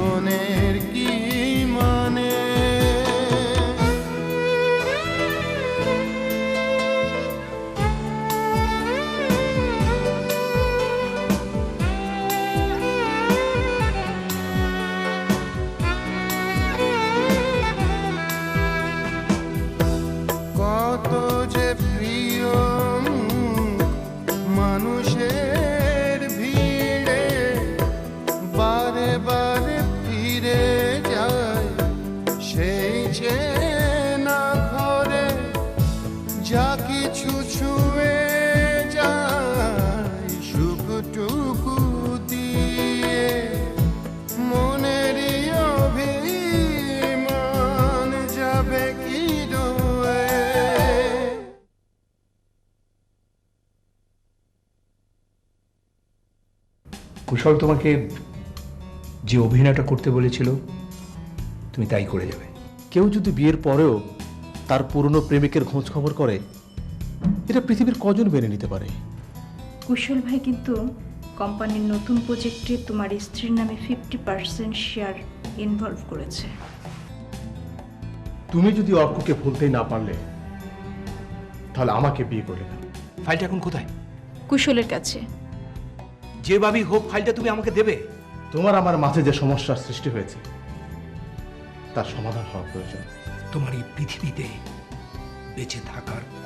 জীবনের কিছু ছুঁয়ে যায় সুখটুকু দিয়ে মনেরই অভিমান যাবে কি কুশল তোমাকে যে অভিনয়টা করতে বলেছিল তুমি তাই করে যাবে। কেউ যদি বিয়ের পরেও তার পুরনো প্রেমিকের খোঁজ খবর করে এটা পৃথিবীর কজন মেনে নিতে পারে? কুশল ভাই কিন্তু কোম্পানির নতুন প্রজেক্টে তোমার স্ত্রীর নামে ফিফটি পার্সেন্ট শেয়ার ইনভলভ করেছে। তুমি যদি অর্ককে ভুলতেই না পারলে তাহলে আমাকে বিয়ে করলে না। ফাইলটা এখন কোথায়? কুশলের কাছে। যেভাবেই হোক ফাইলটা তুমি আমাকে দেবে। তোমার আমার মাঝে যে সমস্যার সৃষ্টি হয়েছে তার সমাধান হওয়া প্রয়োজন। তোমার এই পৃথিবীতে বেঁচে থাকার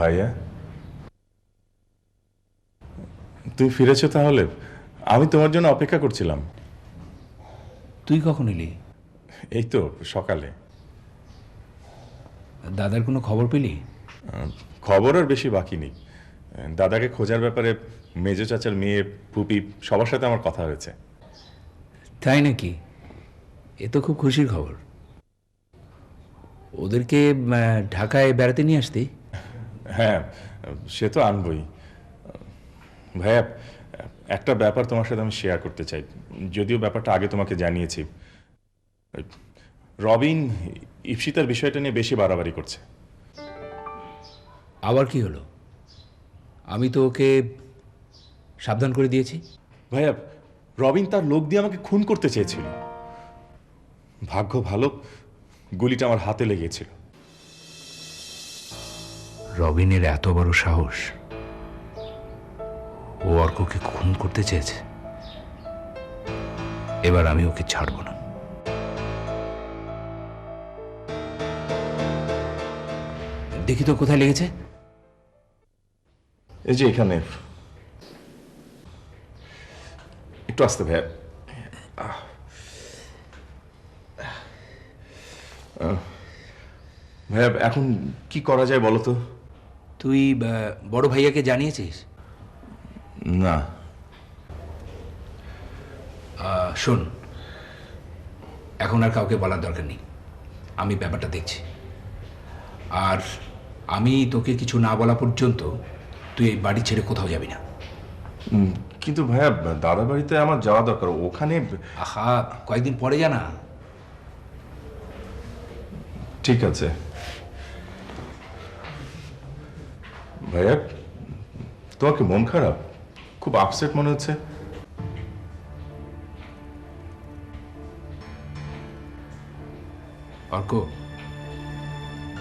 ভাইয়া। তুমি ফিরেছো তাহলে? আমি তোমার জন্য অপেক্ষা করছিলাম। তুই কখন এলি? এই তো সকালে। দাদার কোনো খবর পেলি? খবর আর বেশি বাকি নেই। দাদাকে খোঁজার ব্যাপারে মেজো চাচার মেয়ে পুপি সবার সাথে আমার কথা হয়েছে। তাই নাকি? এ তো খুব খুশির খবর। ওদেরকে ঢাকায় বেড়াতে নিয়ে আসতি? হ্যাঁ সে তো আনবই। ভাইয়া একটা ব্যাপার তোমার সাথে আমি শেয়ার করতে চাই। যদিও ব্যাপারটা আগে তোমাকে জানিয়েছি। রবিন ইপসিতার বিষয়টা নিয়ে বেশি বাড়াবাড়ি করছে। আবার কি হলো? আমি তো ওকে সাবধান করে দিয়েছি। ভাইয়া রবিন তার লোক দিয়ে আমাকে খুন করতে চেয়েছিল। ভাগ্য ভালো গুলিটা আমার হাতে লেগেছিল। রবিনের এত বড় সাহস? ও অর্ককে খুন করতে চেয়েছে। এবার আমি ওকে ছাড়ব না। দেখি তো কোথায় লেগেছে। এই যে এখানে। একটু আসতে ভাইয়া। ভাইয়া, এখন কি করা যায় বলো তো? তুই বড় ভাইয়াকে জানিয়েছিস? না। শোন এখন আর কাউকে বলার দরকার নেই। আমি ব্যাপারটা দেখছি। আর আমি তোকে কিছু না বলা পর্যন্ত তুই এই বাড়ি ছেড়ে কোথাও যাবি না। কিন্তু ভাইয়া দাদা বাড়িতে আমার যাওয়া দরকার। ওখানে আহা কয়েকদিন পরে জানা। ঠিক আছে। ভাইয়া তোমাকে মন খারাপ? খুব আপসেট মনে হচ্ছে। অর্ক,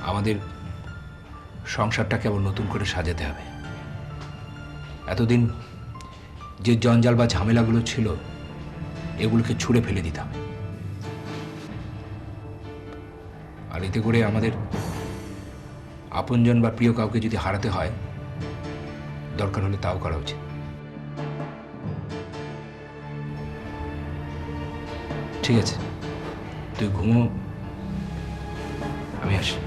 আমাদের সংসারটাকে আবার নতুন করে সাজাতে হবে। এতদিন যে জঞ্জাল বা ঝামেলাগুলো ছিল, এগুলোকে ছুঁড়ে ফেলে দিতে হবে আর এতে করে আমাদের আপনজন বা প্রিয় কাউকে যদি হারাতে হয়, দরকার হলে তাও করা উচিত। ঠিক আছে। তুই ঘুমো। আমি আসি।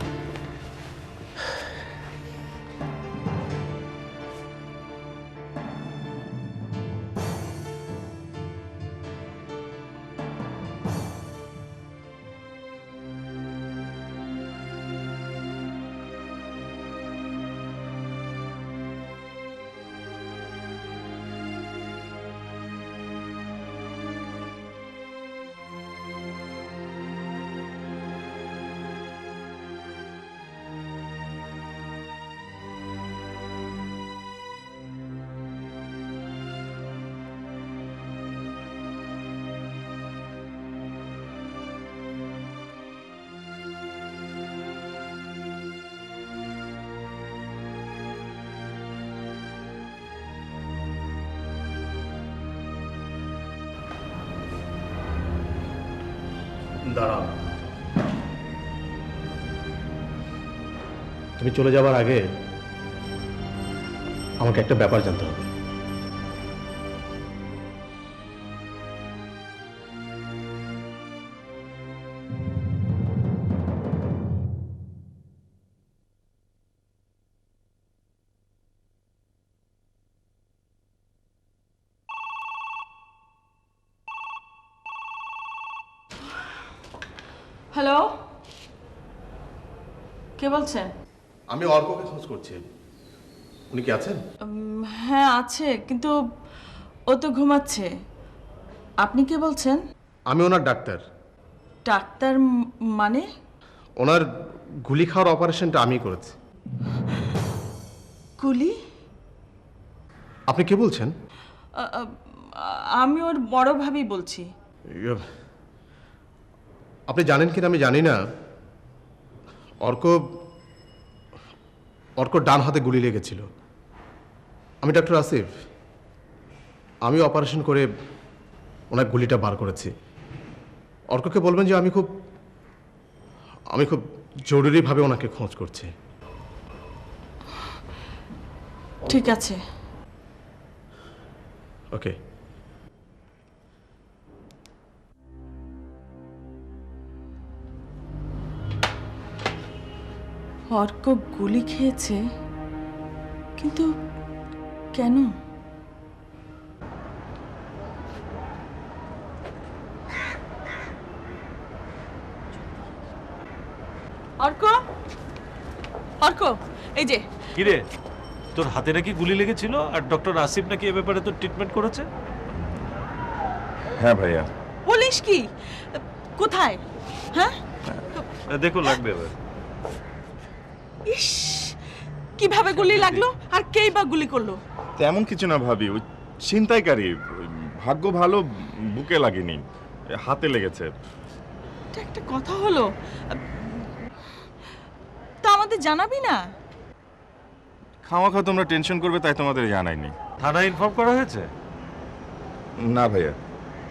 দাঁড়াও। তুমি চলে যাবার আগে আমাকে একটা ব্যাপার জানতে হবে। হ্যালো কে বলছেন? আমি অর্ককে খোঁজ করছি। উনি কি আছেন? হ্যাঁ আছে কিন্তু ও তো ঘুমাচ্ছে। আপনি কে বলছেন? আমি ওনার ডাক্তার। ডাক্তার মানে? ওনার গুলি খাওয়ার অপারেশনটা আমি করেছি। কুলি আপনি কে বলছেন? আমি ওর বড় ভাবি বলছি। ইয়ে, আপনি জানেন কিনা আমি জানি না। অর্ক অর্ক ডান হাতে গুলি লেগেছিল। আমি ডাক্তার আসিফ। আমি অপারেশন করে ওনার গুলিটা বার করেছি। অর্ককে বলবেন যে আমি খুব আমি খুব জরুরিভাবে ওনাকে খোঁজ করছি। ঠিক আছে। ওকে। অর্ক গুলি খেয়েছে কিন্তু কেন? অর্ক? অর্ক এই যে। কিরে তোর হাতে নাকি গুলি লেগেছিল আর ডক্টর আসিফ নাকি এ ব্যাপারে তোর ট্রিটমেন্ট করেছে? হ্যাঁ ভাইয়া। পুলিশ কি? কোথায়? হ্যাঁ? দেখো লাগবে এবার। ইস কীভাবে গুলি লাগল আর কেই বা গুলি করল? তেমন কিছু না ভাবি ওই ছিনতাইকারী ওই ভাগ্য ভালো বুকে লাগেনি হাতে লেগেছে। এটা একটা কথা হলো। তা আমাদের জানাবি না? খাওয়া খাওয়া তোমরা টেনশন করবে তাই তোমাদের জানাইনি। থানায় ইনফর্ম করা হয়েছে? না ভাইয়া।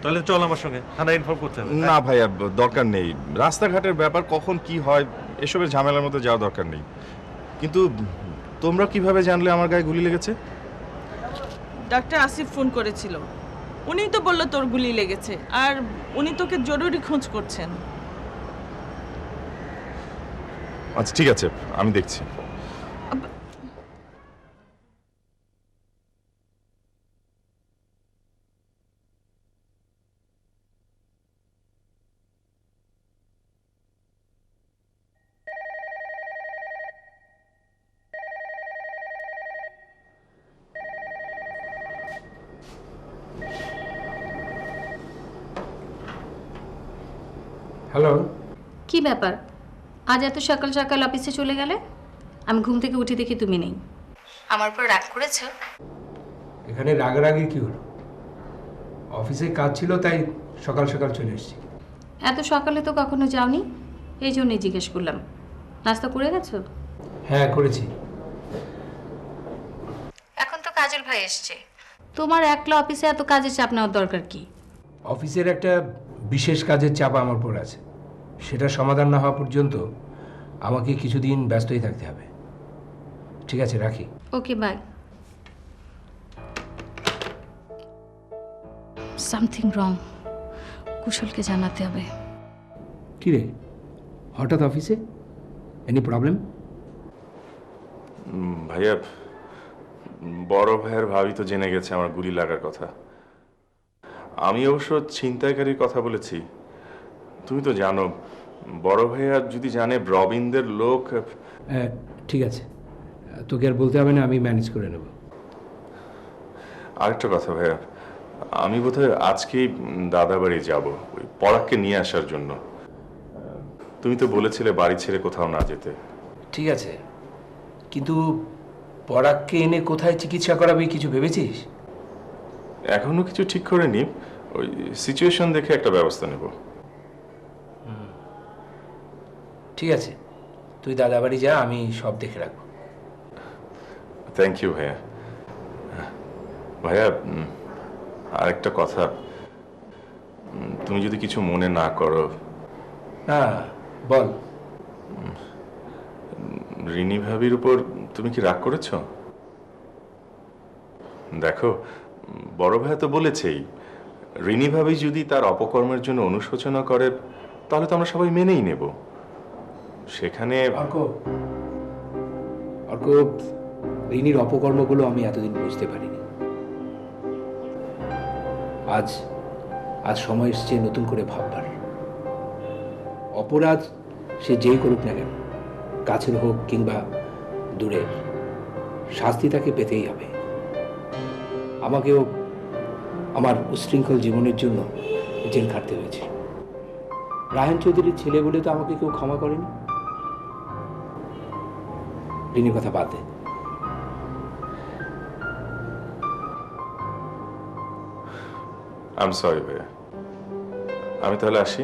তাহলে চল আমার সঙ্গে থানায় ইনফর্ম করতে হবে। না ভাইয়া দরকার নেই। রাস্তাঘাটের ব্যাপার কখন কি হয় এসবের ঝামেলার মধ্যে যাওয়া দরকার নেই। কিন্তু তোমরা কীভাবে জানলে আমার গায়ে গুলি লেগেছে? ডাক্তার আসিফ ফোন করেছিল। উনি তো বলল তোর গুলি লেগেছে আর উনি তোকে জরুরি খোঁজ করছেন। আচ্ছা ঠিক আছে আমি দেখছি হ্যালো কি ব্যাপার? আজ এত সকাল সকাল অফিসে চলে গেলে? আমি ঘুম থেকে উঠে দেখি তুমি নেই। আমার উপর রাগ করেছ? এখানে রাগারাগি কি হলো? অফিসে কাজ ছিল তাই সকাল সকাল চলে এসেছি। এত সকালে তো কখনো যাওনি? এই জন্যই জিজ্ঞেস করলাম। নাস্তা করে গেছো? হ্যাঁ করেছি। এখন তো কাজল ভাই এসছে। তোমার একলা অফিসে এত কাজের চাপ নেওয়ার দরকার কি? অফিসের একটা বিশেষ কাজের চাপ আমার উপর আছে। সেটা সমাধান না হওয়া পর্যন্ত আমাকে কিছুদিন ব্যস্তই থাকতে হবে। ঠিক আছে রাখি। Okay bye. Something wrong. কুশলকে জানাতে হবে। কি রে? হঠাৎ অফিসে? Any problem? ভাইয়া বড় ভাইয়ের ভাবি তো জেনে গেছে আমার গুলি লাগার কথা। আমি অবশ্য ছিনতাইকারীর কথা বলেছি। তুমি তো জানো বড় ভাইয়া যদি জানে রবিনদের লোক ঠিক আছে। তোকে আর বলতে হবে না আমি ম্যানেজ করে নেব। আরেকটা কথা ভাইয়া আমি বোধহয় আজকেই দাদা বাড়ি যাব ওই পরাগকে নিয়ে আসার জন্য। তুমি তো বলেছিলে বাড়ি ছেড়ে কোথাও না যেতে। ঠিক আছে কিন্তু পরাগকে এনে কোথায় চিকিৎসা করাবি কিছু ভেবেছিস? এখনও কিছু ঠিক করে নি ওই সিচুয়েশন দেখে একটা ব্যবস্থা নেব। ঠিক আছে। তুই দাদা বাড়ি যা আমি সব দেখে রাখব। থ্যাংক ইউ ভাইয়া। ভাইয়া আরেকটা কথা। তুমি যদি কিছু মনে না করো। না বল। রিনি ভাবির উপর তুমি কি রাগ করেছ? দেখো বড় ভাইয়া তো বলেছেই রিনি ভাবি যদি তার অপকর্মের জন্য অনুশোচনা করে তাহলে তো আমরা সবাই মেনেই নেব। সেখানে অর্ক অর্ক রিনির অপকর্মগুলো আমি এতদিন বুঝতে পারিনি। আজ আজ সময় এসছে নতুন করে ভাববার। অপরাধ সে যেই করুক না কেন, কাছের হোক কিংবা দূরের, শাস্তি তাকে পেতেই হবে। আমাকেও আমার উশৃঙ্খল জীবনের জন্য জেল খাটতে হয়েছে। রায়ন চৌধুরীর ছেলে বলে তো আমাকে কেউ ক্ষমা করেনি? রিনির কথা বাদে আম সরি ভাইয়া। আমি তাহলে আসি?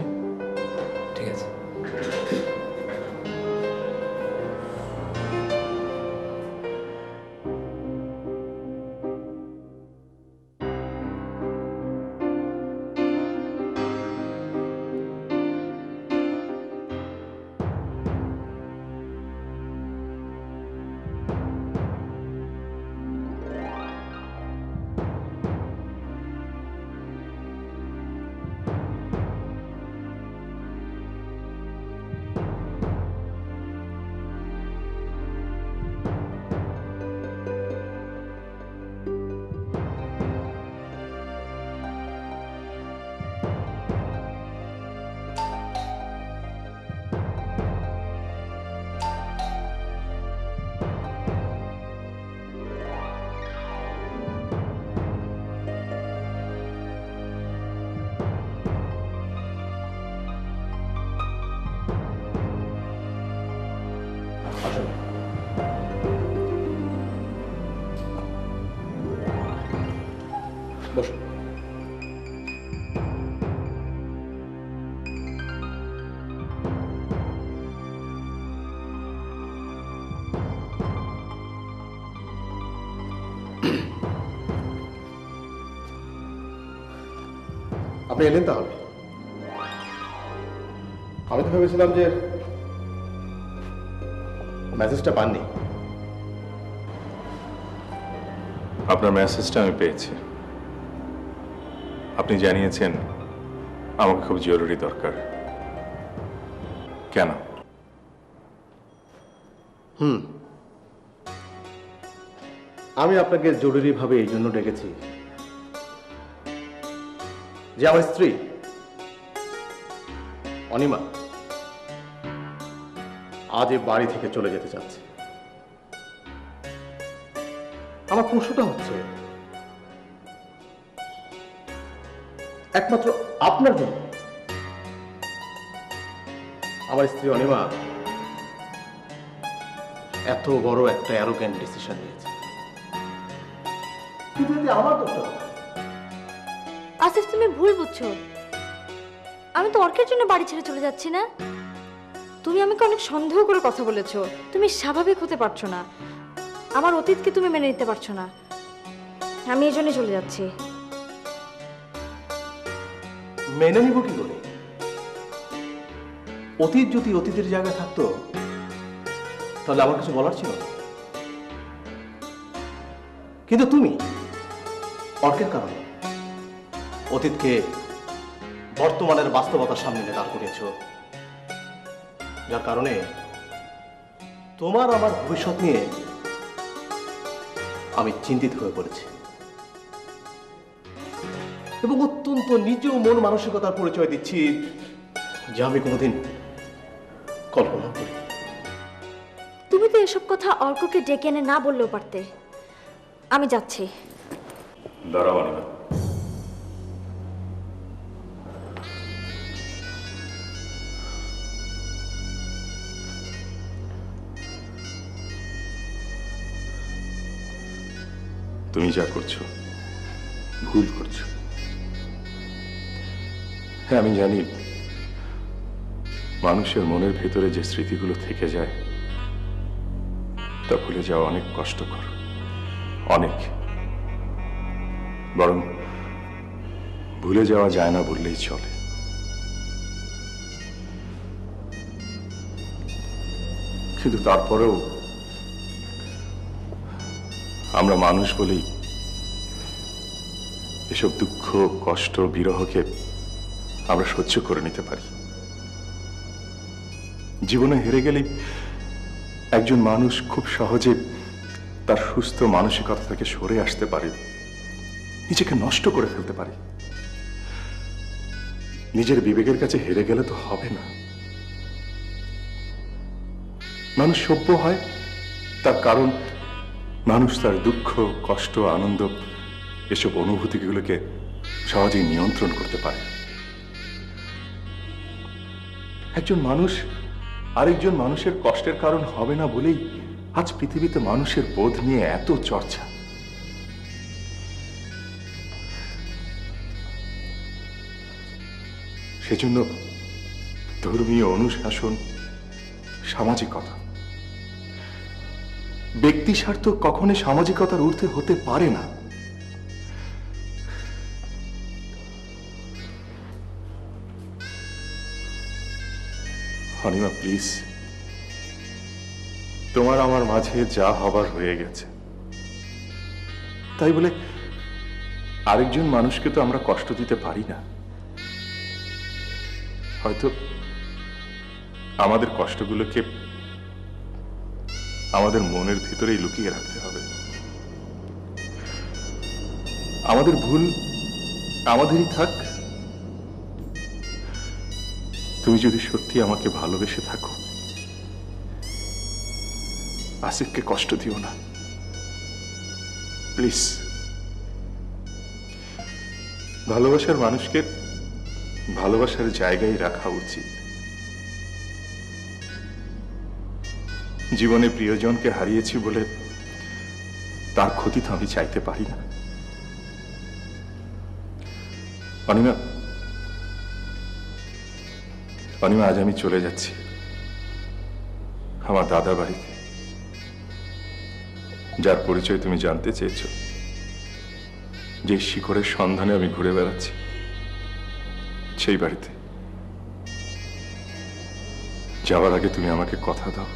বসুন আপনি এলেন তাহলে? আমি তো ভেবেছিলাম যে মেসেজটা পাননি। আপনার মেসেজটা আমি পেয়েছি। আপনি জানিয়েছেন আমাকে খুব জরুরি দরকার। কেন? হুম। আমি আপনাকে জরুরিভাবে এই জন্য ডেকেছি। যে আমার স্ত্রী, অনিমা, আজ বাড়ি থেকে চলে যেতে চাচ্ছে। আমার প্রশ্নটা হচ্ছে একমাত্র আপনার জন্য। আমার স্ত্রী অনিমা এত বড় একটা অ্যারোগ্যান্ট ডিসিশন নিয়েছে। কিন্তু এতে আমার দোষটা আসিফ তুমি ভুল বুঝছ। আমি তো অর্কের জন্য বাড়ি ছেড়ে চলে যাচ্ছি না। তুমি আমাকে অনেক সন্দেহ করে কথা বলেছ। তুমি স্বাভাবিক হতে পারছ না। আমার অতীতকে তুমি মেনে নিতে পারছ না। আমি এই জন্যই চলে যাচ্ছি। মেনে নিব কি করে? অতীত যদি অতীতের জায়গায় থাকতো, তাহলে আমার কিছু বলার ছিল কিন্তু তুমি অর্কের কারণে অতীতকে বর্তমানের বাস্তবতার সামনে এনে দাঁড় করিয়েছ। যার কারণে তোমার আমার ভবিষ্যৎ নিয়ে আমি চিন্তিত হয়ে পড়েছি। এবং অত্যন্ত নিজ মন মানসিকতার পরিচয় দিচ্ছি যা আমি কোনোদিন কল্পনা করি তুমি তো এসব কথা অর্ককে ডেকে এনে না বললেও পারতে। আমি যাচ্ছি। দাঁড়াও অনিমা তুমি যা করছ ভুল করছ। হ্যাঁ আমি জানি। মানুষের মনের ভেতরে যে স্মৃতিগুলো থেকে যায়, তা ভুলে যাওয়া অনেক কষ্টকর। অনেক। বরং ভুলে যাওয়া যায় না বললেই চলে। কিন্তু তারপরেও আমরা মানুষ বলেই এসব দুঃখ, কষ্ট, বিরহকে আমরা সহ্য করে নিতে পারি। জীবনে হেরে গেলেই একজন মানুষ খুব সহজে তার সুস্থ মানসিকতা থেকে সরে আসতে পারে, নিজেকে নষ্ট করে ফেলতে পারে। নিজের বিবেকের কাছে হেরে গেলে তো হবে না। মানুষ সভ্য হয় তার কারণ মানুষ তার দুঃখ, কষ্ট, আনন্দ, এসব অনুভূতিগুলোকে সহজেই নিয়ন্ত্রণ করতে পারে। একজন মানুষ আরেকজন মানুষের কষ্টের কারণ হবে না বলেই আজ পৃথিবীতে মানুষের বোধ নিয়ে এত চর্চা। সেজন্য ধর্মীয় অনুশাসন, সামাজিকতা। ব্যক্তি স্বার্থ কখনোই সামাজিকতার ঊর্ধ্বে হতে পারে না। হনিমা প্লিজ তোমার আমার মাঝে যা হবার হয়ে গেছে। তাই বলে আরেকজন মানুষকে তো আমরা কষ্ট দিতে পারি না। হয়তো আমাদের কষ্টগুলোকে আমাদের মনের ভিতরেই লুকিয়ে রাখতে হবে। আমাদের ভুল আমাদেরই থাক। তুমি যদি সত্যি আমাকে ভালোবেসে থাকো, আসিফকে কষ্ট দিও না। প্লিজ। ভালোবাসার মানুষকে ভালোবাসার জায়গায় রাখা উচিত। জীবনে প্রিয়জনকে হারিয়েছি বলে তার ক্ষতি তো আমি চাইতে পারি না। অনিমা অনিমা, আজ আমি চলে যাচ্ছি। আমার দাদার বাড়িতে। যার পরিচয় তুমি জানতে চেয়েছ। যে শিখরের সন্ধানে আমি ঘুরে বেড়াচ্ছি। সেই বাড়িতে। যাওয়ার আগে তুমি আমাকে কথা দাও।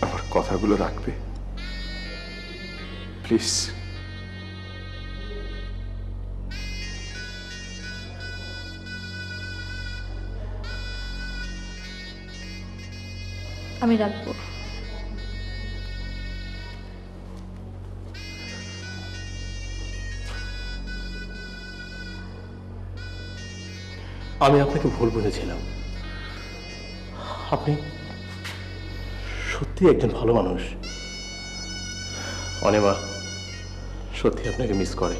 আমার কথাগুলো রাখবে। প্লিজ। আমি রাখব। আমি আপনাকে ভুল বুঝেছিলাম। আপনি সত্যি একজন ভালো মানুষ। অনেমা সত্যি আপনাকে মিস করে।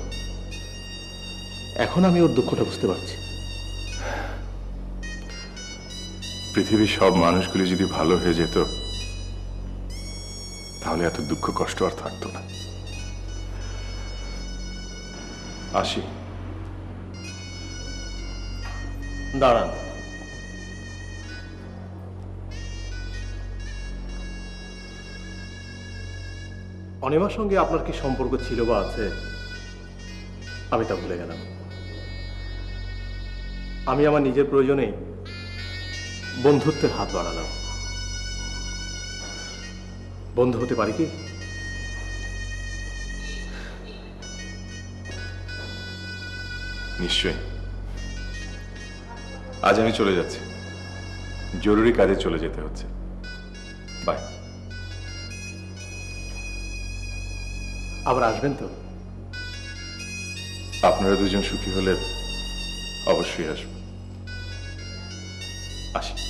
এখন আমি ওর দুঃখটা বুঝতে পারছি। পৃথিবীর সব মানুষগুলি যদি ভালো হয়ে যেত, তাহলে এত দুঃখ কষ্ট আর থাকতো না। আসি। দাঁড়ান। অনিমার সঙ্গে আপনার কি সম্পর্ক ছিল বা আছে? আমি তা ভুলে গেলাম। আমি আমার নিজের প্রয়োজনেই বন্ধুত্বের হাত বাড়ালাম। বন্ধু হতে পারি কি? নিশ্চয়ই। আজ আমি চলে যাচ্ছি। জরুরি কাজে চলে যেতে হচ্ছে। বাই। আবার আসবেন তো? আপনারা দুজন সুখী হলে অবশ্যই আসব। আসি।